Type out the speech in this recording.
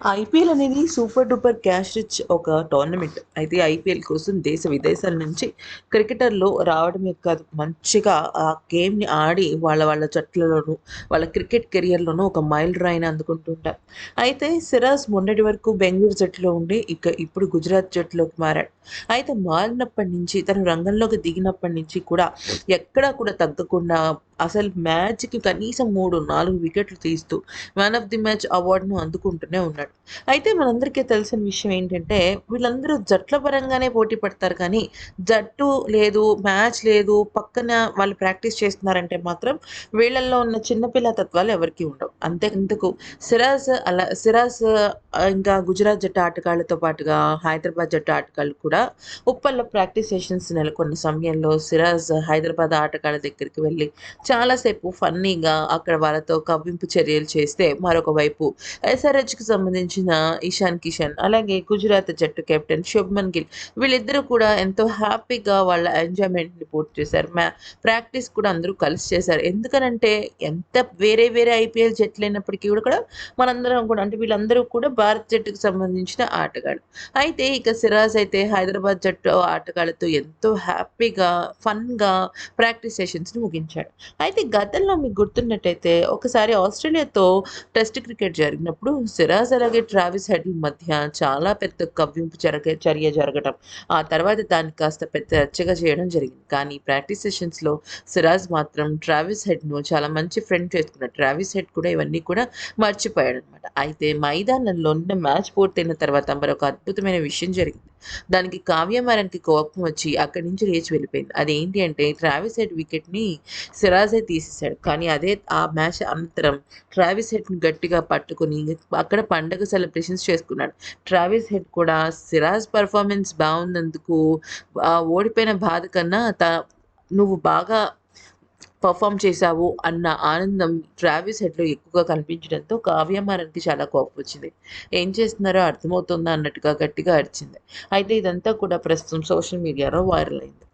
IPL అనేది super duper cash rich ఒక tournament. అయితే ఐపీఎల్ కోసం దేశ విదేశాల నుంచి క్రికెటర్లు రావడమే కాదు మంచిగా ఆ గేమ్ని ఆడి వాళ్ళ వాళ్ళ జట్లలోనూ వాళ్ళ క్రికెట్ కెరియర్లోనూ ఒక మైల్ రాయిని అందుకుంటుంటారు అయితే సిరాజ్ మొన్నటి వరకు బెంగళూరు జట్టులో ఉండి ఇక ఇప్పుడు గుజరాత్ జట్టులోకి మారాడు. అయితే మారినప్పటి నుంచి తను రంగంలోకి దిగినప్పటి నుంచి కూడా ఎక్కడా కూడా తగ్గకుండా అసలు మ్యాచ్కి కనీసం మూడు నాలుగు వికెట్లు తీస్తూ మ్యాన్ ఆఫ్ ది మ్యాచ్ అవార్డును అందుకుంటూనే ఉన్నాడు. అయితే మనందరికీ తెలిసిన విషయం ఏంటంటే వీళ్ళందరూ జట్ల పరంగానే పోటీ పడతారు కానీ జట్టు లేదు మ్యాచ్ లేదు పక్కన వాళ్ళు ప్రాక్టీస్ చేస్తున్నారంటే మాత్రం వీళ్ళల్లో ఉన్న చిన్నపిల్ల తత్వాలు ఎవరికి ఉండవు. అంతే ఇందుకు సిరాజ్ అలా సిరాజ్ ఇంకా గుజరాత్ జట్టు ఆటగాళ్ళతో పాటుగా హైదరాబాద్ జట్టు ఆటగాళ్ళు కూడా ఉప్పల్లో ప్రాక్టీస్ సెషన్స్ నెలకొన్న సమయంలో సిరాజ్ హైదరాబాద్ ఆటగాళ్ళ దగ్గరికి వెళ్ళి చాలాసేపు ఫన్నీగా అక్కడ వాళ్ళతో కవ్వింపు చర్యలు చేస్తే మరొక వైపు ఎస్ఆర్హెచ్కి సంబంధించిన ఇషాన్ కిషన్ అలాగే గుజరాత్ జట్టు కెప్టెన్ శుభ్మన్ గిల్ వీళ్ళిద్దరూ కూడా ఎంతో హ్యాపీగా వాళ్ళ ఎంజాయ్మెంట్ని పూర్తి చేశారు. మ్యా ప్రాక్టీస్ కూడా అందరూ కలిసి చేశారు. ఎందుకనంటే ఎంత వేరే వేరే ఐపీఎల్ జట్లు అయినప్పటికీ కూడా మనందరం కూడా అంటే వీళ్ళందరూ కూడా భారత్ జట్టుకు సంబంధించిన ఆటగాళ్ళు. అయితే ఇక సిరాజ్ అయితే హైదరాబాద్ జట్టు ఆటగాళ్ళతో ఎంతో హ్యాపీగా ఫన్గా ప్రాక్టీస్ సెషన్స్ని ముగించాడు. అయితే గతంలో మీకు గుర్తున్నట్టయితే ఒకసారి ఆస్ట్రేలియాతో టెస్ట్ క్రికెట్ జరిగినప్పుడు సిరాజ్ అలాగే ట్రావిస్ హెడ్ల మధ్య చాలా పెద్ద కవ్వింపు జరగ చర్య జరగడం ఆ తర్వాత దాన్ని కాస్త పెద్ద రచ్చగా చేయడం జరిగింది. కానీ ప్రాక్టీస్ సెషన్స్లో సిరాజ్ మాత్రం ట్రావిస్ హెడ్ను చాలా మంచి ఫ్రెండ్ చేసుకున్నాడు. ట్రావిస్ హెడ్ కూడా ఇవన్నీ కూడా మర్చిపోయాడు అనమాట అయితే మైదానంలో నిన్న మ్యాచ్ పూర్తయిన తర్వాత మరొక అద్భుతమైన విషయం జరిగింది. దానికి కావ్యమారానికి కోపం వచ్చి అక్కడి నుంచి లేచి వెళ్ళిపోయింది. అదేంటి అంటే ట్రావిస్ హెడ్ వికెట్ని సిరాజే తీసేశాడు. కానీ అదే ఆ మ్యాచ్ అనంతరం ట్రావిస్ హెడ్ని గట్టిగా పట్టుకుని అక్కడ పండగ సెలబ్రేషన్స్ చేసుకున్నాడు. ట్రావిస్ హెడ్ కూడా సిరాజ్ పర్ఫార్మెన్స్ బాగున్నందుకు ఓడిపోయిన బాధ కన్నా త నువ్వు బాగా పర్ఫామ్ చేశావు అన్న ఆనందం ట్రావిస్ హెడ్లో ఎక్కువగా కనిపించడంతో కావ్యమారానికి చాలా కోపం వచ్చింది ఏం చేస్తున్నారో అర్థమవుతుందా అన్నట్టుగా గట్టిగా అరిచింది. అయితే ఇదంతా కూడా ప్రస్తుతం సోషల్ మీడియాలో వైరల్ అయింది.